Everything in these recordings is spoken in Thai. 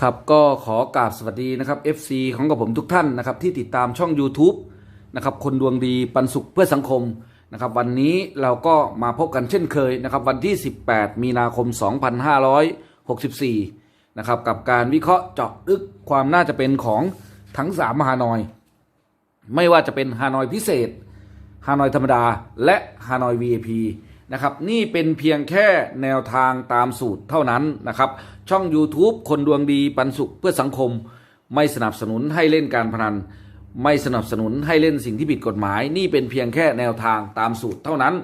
ครับก็ขอกราบสวัสดีนะครับ FC ของกับผมทุกท่านนะครับที่ติดตามช่อง YouTube นะครับคนดวงดีปันสุขเพื่อสังคมนะครับวันนี้เราก็มาพบกันเช่นเคยนะครับวันที่ 18 มีนาคม 2564นะครับกับการวิเคราะห์เจาะลึกความน่าจะเป็นของทั้ง3ฮานอย ไม่ว่าจะเป็นฮานอยพิเศษฮานอยธรรมดา และฮานอย VIP นะครับนี่เป็นเพียงแค่แนวทางตามสูตรเท่านั้นนะครับ ช่อง YouTube คนดวงดีปันสุขเพื่อสังคม ไม่สนับสนุนให้เล่นการพนัน ไม่สนับสนุนให้เล่นสิ่งที่ผิดกฎหมาย นี่เป็นเพียงแค่แนวทางตามสูตรเท่านั้น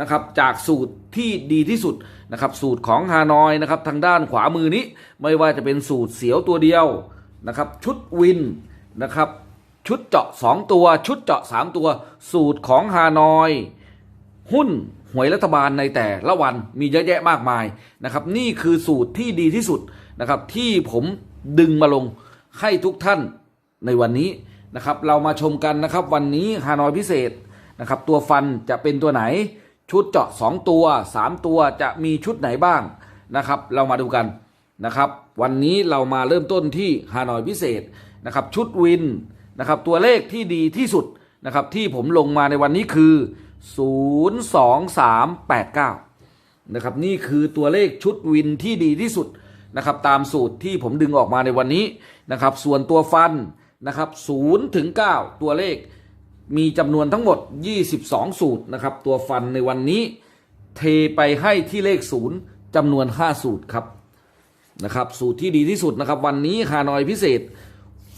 นะครับ จากสูตรที่ดีที่สุดนะครับ สูตรของฮานอยนะครับทางด้านขวามือนี้ ไม่ว่าจะเป็นสูตรเสียวตัวเดียวนะครับชุดวินนะครับชุดเจาะ 2 ตัว ชุดเจาะ 3 ตัว สูตรของฮานอย หุ้น หวยรัฐบาลในแต่ละวันมีเยอะแยะมากมายนะครับ นี่คือสูตรที่ดีที่สุดนะครับ ที่ผมดึงมาลงให้ทุกท่านในวันนี้นะครับ เรามาชมกันนะครับ วันนี้ฮานอยพิเศษนะครับ ตัวฟันจะเป็นตัวไหน ชุดเจาะ 2 ตัว 3 ตัวจะมีชุดไหนบ้างนะครับ เรามาดูกันนะครับ วันนี้เรามาเริ่มต้นที่ฮานอยพิเศษนะครับ ชุดวินนะครับ ตัวเลขที่ดีที่สุดนะครับ ที่ผมลงมาในวันนี้คือ 02389 นะครับ นี่คือตัวเลขชุดวินที่ดีที่สุดนะครับตามสูตรที่ผมดึงออกมาในวันนี้นะครับ ส่วนตัวฟันนะครับ0ถึง 9 ตัวเลขมีจำนวนทั้งหมด 22 สูตรนะครับ ตัวฟันในวันนี้เทไปให้ที่เลข 0จำนวน 5 สูตรครับนะครับ สูตรที่ดีที่สุดนะครับ วันนี้ฮานอยพิเศษ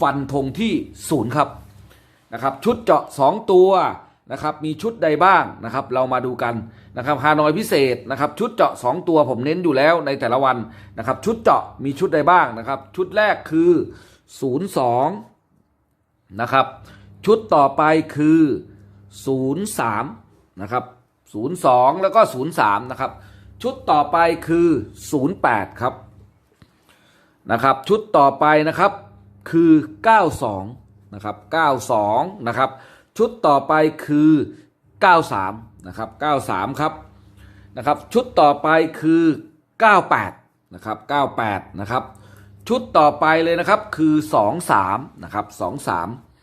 ฟันธงที่ 0 ครับนะครับ ชุดเจาะ 2 ตัว นะครับมีชุดใดบ้างนะครับ เรามาดูกันนะครับฮานอยพิเศษนะครับชุดเจาะ 2 ตัวผมเน้นอยู่แล้วในแต่ละวันนะครับ ชุดเจาะมีชุดใดบ้างนะครับ ชุดแรกคือ 02นะครับ ชุดต่อไปคือ 03นะครับ02 แล้วก็ 03นะครับ ชุดต่อไปคือ 08ครับนะครับ ชุดต่อไปนะครับคือ 92นะครับ92นะครับ ชุดต่อไปคือ 93 นะครับ 93 ครับ นะครับ ชุดต่อไปคือ 98 นะครับ 98 นะครับ ชุดต่อไปเลยนะครับคือ 23 นะครับ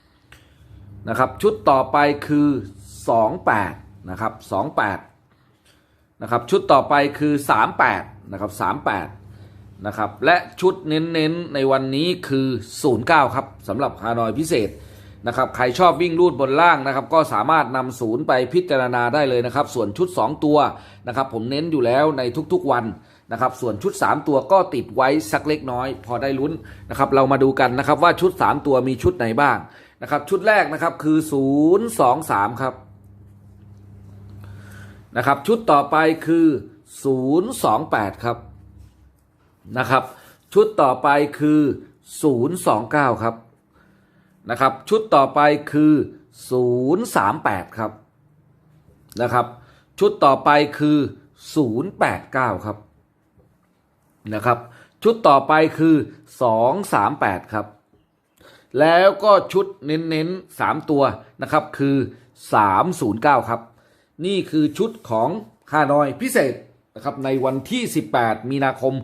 23 นะครับ ชุดต่อไปคือ 28 นะครับ 28 นะครับ ชุดต่อไปคือ 38 นะครับ 38นะครับและชุดเน้นๆในวันนี้คือ 09 ครับสำหรับฮานอยพิเศษ นะครับใครชอบวิ่งรูดบนล่างนะครับ ก็สามารถนำศูนย์ไปพิจารณาได้เลยนะครับ ส่วนชุด 2 ตัวนะครับ ผมเน้นอยู่แล้วในทุกๆวันนะครับ ส่วนชุด 3 ตัวก็ติดไว้สักเล็กน้อย พอได้ลุ้นนะครับ เรามาดูกันนะครับว่าชุด 3 ตัวมีชุดไหนบ้างนะครับ ชุดแรกนะครับคือ 0 2 3 ครับนะครับ ชุดต่อไปคือ 0 2 8 ครับนะครับ ชุดต่อไปคือ 029 ครับ นะครับ ชุดต่อไปคือ 038 ครับนะครับ ชุดต่อไปคือ 089 ครับนะครับ ชุดต่อไปคือ 238 ครับ แล้วก็ชุดเน้นๆ 3 ตัวนะครับคือ 309 ครับ นี่คือชุดของฮานอยพิเศษนะครับในวันที่ 18 มีนาคม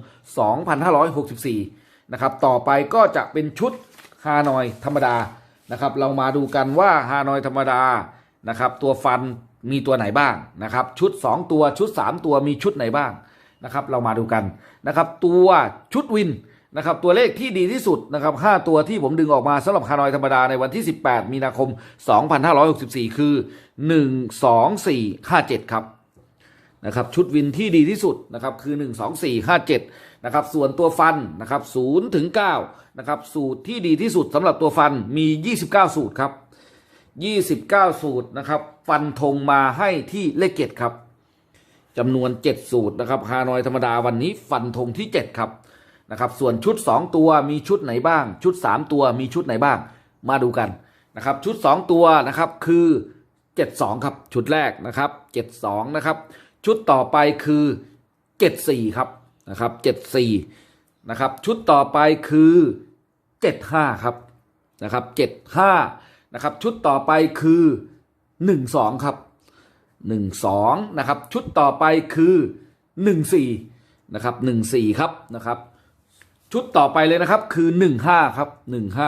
2564 นะครับ ต่อไปก็จะเป็นชุด ฮานอยธรรมดานะครับ เรามาดูกันว่าฮานอยธรรมดานะครับ ตัวฟันมีตัวไหนบ้างนะครับ ชุด 2 ตัวชุด 3 ตัวมีชุดไหนบ้างนะครับ เรามาดูกันนะครับ ตัวชุดวินนะครับ ตัวเลขที่ดีที่สุดนะครับ 5 ตัวที่ผมดึงออกมาสำหรับฮานอยธรรมดาในวันที่ 18 มีนาคม 2564 คือ 1 2 4 5 7 ครับ นะครับชุดวินที่ดีที่สุดนะครับคือ 1 2 4 5 7นะครับส่วนตัวฟันนะครับ0ถึง9นะครับสูตรที่ดีที่สุดสำหรับตัวฟันมี 29 สูตรครับ 29 สูตรนะครับฟันธงมาให้ที่เลขเจ็ดครับจำนวน 7 สูตรนะครับฮานอยธรรมดาวันนี้ฟันธงที่ 7 ครับนะครับส่วนชุด 2 ตัวมีชุดไหนบ้าง ชุด 3 ตัวมีชุดไหนบ้างมาดูกันนะครับชุด 2 ตัวนะครับคือ 72 ครับ ชุดแรกนะครับ 72 นะครับ ชุดต่อไปคือ 74 ครับนะครับ74นะครับชุดต่อไปคือ 75 ครับนะครับ75นะครับชุดต่อไปคือ 12 ครับ 12นะครับชุดต่อไปคือ 14นะครับ14 ครับนะครับชุดต่อไปเลยนะครับคือ 15 ครับ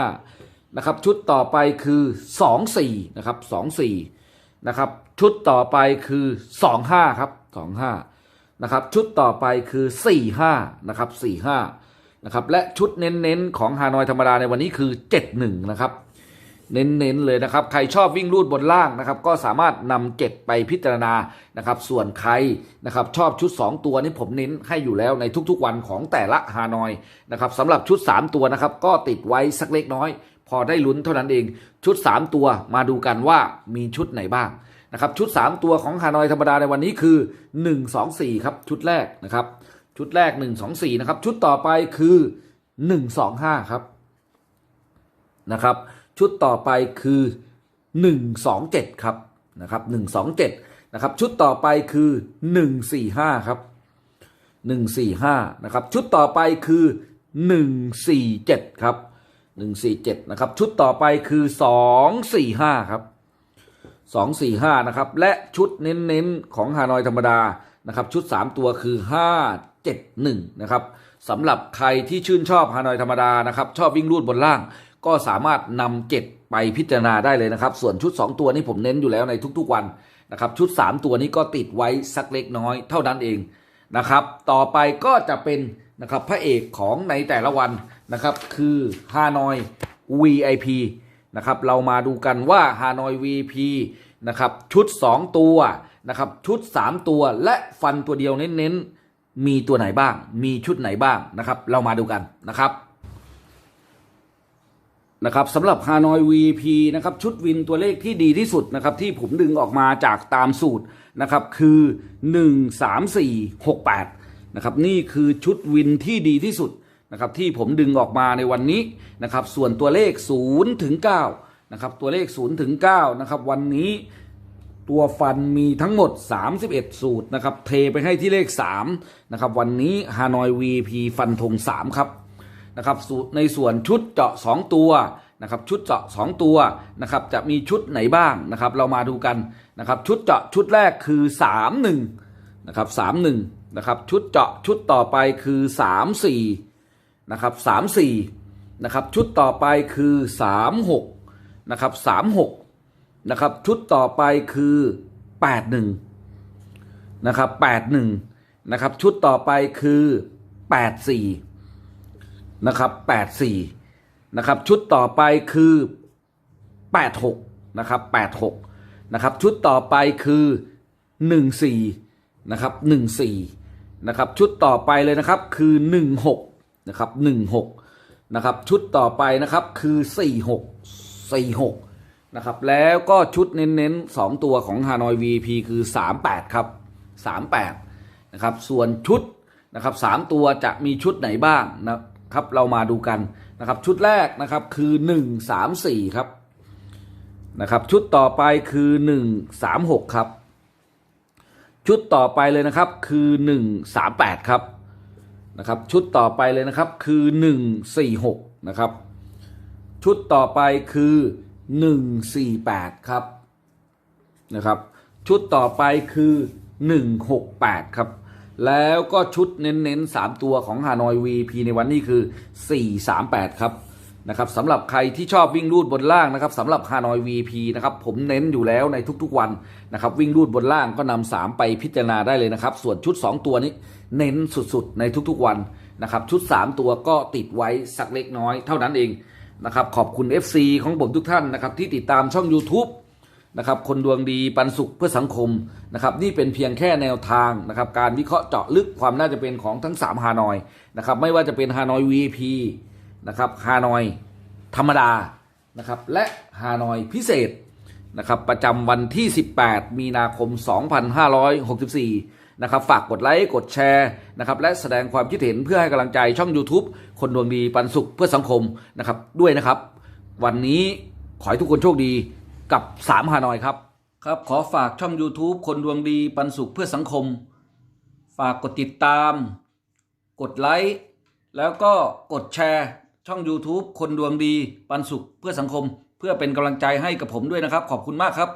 15นะครับชุดต่อไปคือ 24นะครับ24นะครับ ชุดต่อไปคือ25ครับ25นะครับ ชุดต่อไปคือ45นะครับ45นะครับ และชุดเน้นๆของฮานอยธรรมดาในวันนี้คือ71นะครับ เน้นๆเลยนะครับ ใครชอบวิ่งรูดบนล่างนะครับ ก็สามารถนำเจ็ดไปพิจารณานะครับ ส่วนใครนะครับชอบชุด 2 ตัวนี้ผมเน้นให้อยู่แล้วในทุกๆวันของแต่ละฮานอยนะครับสำหรับชุด 3 ตัวนะครับ ก็ติดไว้สักเล็กน้อย พอได้ลุ้นเท่านั้นเองชุด 3 ตัวมาดูกันว่ามีชุดไหนบ้าง นะครับชุด 3 ตัวของฮานอยธรรมดาในวันนี้คือ 1 2 4 ครับชุดแรกนะครับชุดแรก 1 2 4 นะครับชุดต่อไปคือ 1 2 5 ครับนะครับชุดต่อไปคือ 127 ครับนะครับ127นะครับชุดต่อไปคือ 145 ครับ 145นะครับชุดต่อไปคือ 147 ครับ 147นะครับชุดต่อไปคือ 245 ครับ 245 นะครับ และชุดเน้นๆ ของฮานอยธรรมดานะครับชุด 3 ตัวคือ 571 นะครับสำหรับใครที่ชื่นชอบฮานอยธรรมดานะครับ ชอบวิ่งรูดบนล่าง ก็สามารถนำเจ็ดไปพิจารณาได้เลยนะครับ ส่วนชุด 2 ตัวนี้ผมเน้นอยู่แล้วในทุกๆวันนะครับชุด 3 ตัวนี้ก็ติดไว้สักเล็กน้อยเท่านั้นเองนะครับ ต่อไปก็จะเป็นนะครับพระเอกของในแต่ละวันนะครับ คือฮานอย VIP นะครับเรามาดูกันว่าฮานอย VP นะครับชุด 2 ตัวนะครับชุด 3 ตัวและฟันตัวเดียวเน้นๆ มีตัวไหนบ้าง มีชุดไหนบ้างนะครับ เรามาดูกันนะครับนะครับสำหรับฮานอย VP นะครับชุดวินตัวเลขที่ดีที่สุดนะครับที่ผมดึงออกมาจากตามสูตรนะครับคือ 1 3 4 6 8นะครับนี่คือชุดวินที่ดีที่สุด นะครับที่ผมดึงออกมาในวันนี้นะครับส่วนตัวเลข0ถึง9นะครับตัวเลข0ถึง9นะครับวันนี้ตัวฟันมีทั้งหมด 31 สูตรนะครับเทไปให้ที่เลข3นะครับวันนี้ฮานอย VP ฟันธง3ครับนะครับสูตรในส่วนชุดเจาะ 2 ตัวนะครับชุดเจาะ 2 ตัวนะครับจะมีชุดไหนบ้างนะครับเรามาดูกันนะครับชุดเจาะชุดแรกคือ 3 1นะครับ3 1นะครับชุดเจาะชุดต่อไปคือ 3 4 นะครับ3 4นะครับชุดต่อไปคือ3 6นะครับ3 6นะครับชุดต่อไปคือ8 1นะครับ8 1นะครับชุดต่อไปคือ8 4นะครับ84นะครับชุดต่อไปคือ86นะครับ86นะครับชุดต่อไปคือ14นะครับ14นะครับชุดต่อไปเลยนะครับคือ16น นะครับ16นะครับชุดต่อไปนะครับคือ46 46นะครับแล้วก็ชุดเน้นๆ2ตัวของฮานอย VP คือ38ครับ38นะครับส่วนชุดนะครับ3ตัวจะมีชุดไหนบ้างนะครับเรามาดูกันนะครับชุดแรกนะครับคือ1 3 4ครับนะครับชุดต่อไปคือ1 3 6ครับชุดต่อไปเลยนะครับคือ 1 3 8 ครับ นะครับ ชุดต่อไปเลยนะครับคือ 1 4 6 นะครับ ชุดต่อไปคือ 1 4 8 ครับนะครับ ชุดต่อไปคือ 1 6 8 ครับ แล้วก็ชุดเน้นๆ 3 ตัวของฮานอย VP ในวันนี้คือ 4 3 8 ครับ นะครับสำหรับใครที่ชอบวิ่งรูดบนล่างนะครับสำหรับฮานอย VP นะครับผมเน้นอยู่แล้วในทุกๆวันนะครับวิ่งรูดบนล่างก็นำ3ไปพิจารณาได้เลยนะครับ ส่วนชุด 2 ตัวนี้เน้นสุดๆ ในทุกๆวันนะครับชุด 3 ตัวก็ติดไว้สักเล็กน้อยเท่านั้นเองนะครับขอบคุณ FC ของผมทุกท่านนะครับที่ติดตามช่อง YouTube นะครับคนดวงดีปันสุขเพื่อสังคมนะครับนี่เป็นเพียงแค่แนวทางนะครับการวิเคราะห์เจาะลึกความน่าจะเป็นของทั้ง 3 ฮานอยนะครับไม่ว่าจะเป็นฮานอย VP นะครับฮานอยธรรมดานะครับและฮานอยพิเศษนะครับประจำวันที่ 18 มีนาคม 2564 นะครับฝากกดไลค์กดแชร์นะครับและแสดงความคิดเห็นเพื่อให้กำลังใจช่อง YouTube คนดวงดีปันสุขเพื่อสังคมนะครับด้วยนะครับ วันนี้ขอให้ทุกคนโชคดีกับ 3 ฮานอยครับครับ ขอฝากช่อง YouTube คนดวงดีปันสุขเพื่อสังคม ฝากกดติดตาม กดไลค์แล้วก็กดแชร์ ช่อง YouTube คนดวงดีปันสุขเพื่อสังคม เพื่อเป็นกำลังใจให้กับผมด้วยนะครับ ขอบคุณมากครับ